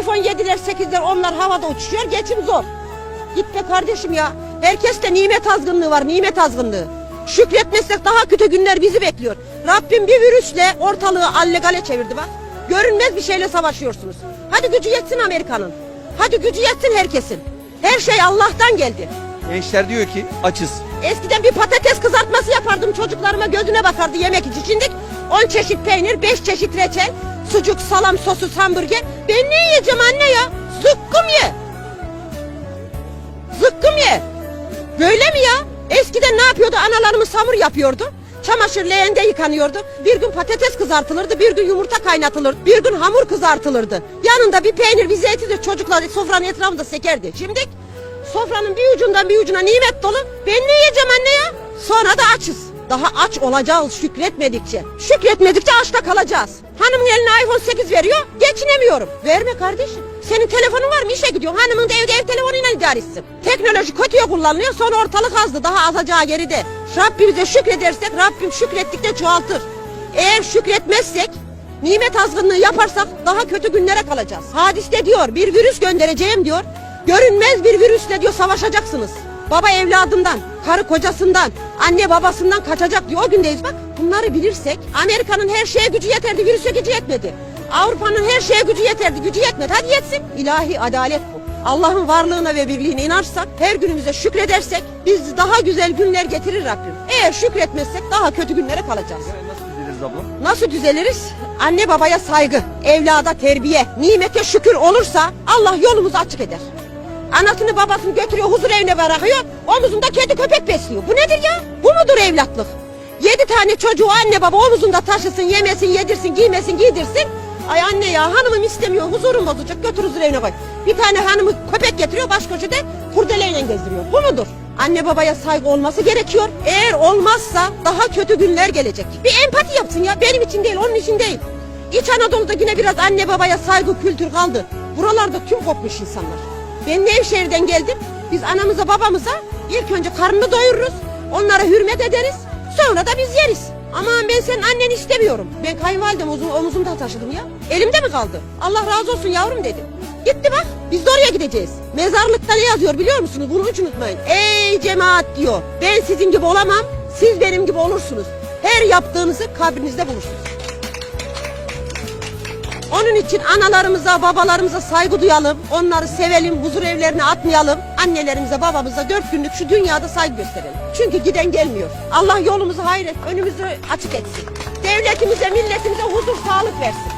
iPhone 7'ler 8'ler onlar havada uçuşuyor geçim zor. Git be kardeşim ya. Herkeste nimet azgınlığı var nimet azgınlığı. Şükretmezsek daha kötü günler bizi bekliyor. Rabbim bir virüsle ortalığı allegale çevirdi bak. Görünmez bir şeyle savaşıyorsunuz. Hadi gücü yetsin Amerika'nın. Hadi gücü yetsin herkesin. Her şey Allah'tan geldi. Gençler diyor ki açız. Eskiden bir patates kızartması yapardım çocuklarıma gözüne bakardı yemek için. Şimdi 10 çeşit peynir, 5 çeşit reçel, sucuk, salam, sosuz, hamburger. Ben ne yiyeceğim anne ya? Zıkkım ye. Zıkkım ye. Böyle mi ya? Eskiden ne yapıyordu? Analarımız hamur yapıyordu. Çamaşır leğende yıkanıyordu. Bir gün patates kızartılırdı, bir gün yumurta kaynatılırdı, bir gün hamur kızartılırdı. Yanında bir peynir, bir zeytin de çocuklar sofranın etrafında sekerdi. Şimdi sofranın bir ucundan bir ucuna nimet dolu. Ben ne yiyeceğim anne ya? Sonra da açız. Daha aç olacağız şükretmedikçe. Şükretmedikçe açta kalacağız. Hanımın eline iPhone 8 veriyor, geçinemiyorum. Verme kardeşim. Senin telefonun var mı işe gidiyorsun? Hanımın da evde ev telefonuyla idare. Teknoloji kötüye kullanılıyor sonra ortalık azdı daha azacağı geride. Rabbimize şükredersek Rabbim şükrettikçe çoğaltır. Eğer şükretmezsek nimet azgınlığı yaparsak daha kötü günlere kalacağız. Hadiste diyor bir virüs göndereceğim diyor. Görünmez bir virüsle diyor savaşacaksınız. Baba evladından, karı kocasından, anne babasından kaçacak diyor. O gündeyiz bak. Bunları bilirsek Amerika'nın her şeye gücü yeterdi, virüse gücü yetmedi. Avrupa'nın her şeye gücü yeterdi, gücü yetmedi. Hadi yetsin. İlahi adalet bu. Allah'ın varlığına ve birliğine inanırsak, her günümüze şükredersek biz daha güzel günler getirir Rabbim. Eğer şükretmezsek daha kötü günlere kalacağız. Nasıl düzeliriz abla? Nasıl düzeliriz? Anne babaya saygı, evlada terbiye, nimete şükür olursa Allah yolumuzu açık eder. Anasını babasını götürüyor huzur evine bırakıyor, omuzunda kedi köpek besliyor. Bu nedir ya? Bu mudur evlatlık? Yedi tane çocuğu anne baba omuzunda taşısın, yemesin, yedirsin, giymesin, giydirsin. Ay anne ya hanımım istemiyor, huzurum bozacak, götür huzur evine koy. Bir tane hanımı köpek getiriyor, baş köşede kurdeleyle gezdiriyor. Bu mudur? Anne babaya saygı olması gerekiyor. Eğer olmazsa daha kötü günler gelecek. Bir empati yapsın ya, benim için değil, onun için değil. İç Anadolu'da yine biraz anne babaya saygı kültür kaldı. Buralarda tüm kopmuş insanlar. Ben Nevşehir'den geldim. Biz anamıza babamıza ilk önce karnını doyururuz. Onlara hürmet ederiz. Sonra da biz yeriz. Aman ben senin anneni istemiyorum. Ben kayınvalidem omuzum, omuzumda taşıdım ya. Elimde mi kaldı? Allah razı olsun yavrum dedi. Gitti bak. Biz de oraya gideceğiz. Mezarlıkta ne yazıyor biliyor musunuz? Bunu hiç unutmayın. Ey cemaat diyor. Ben sizin gibi olamam. Siz benim gibi olursunuz. Her yaptığınızı kabrinizde bulursunuz. Onun için analarımıza, babalarımıza saygı duyalım. Onları sevelim, huzur evlerine atmayalım. Annelerimize, babamıza dört günlük şu dünyada saygı gösterelim. Çünkü giden gelmiyor. Allah yolumuzu hayret, önümüzü açık etsin. Devletimize, milletimize huzur, sağlık versin.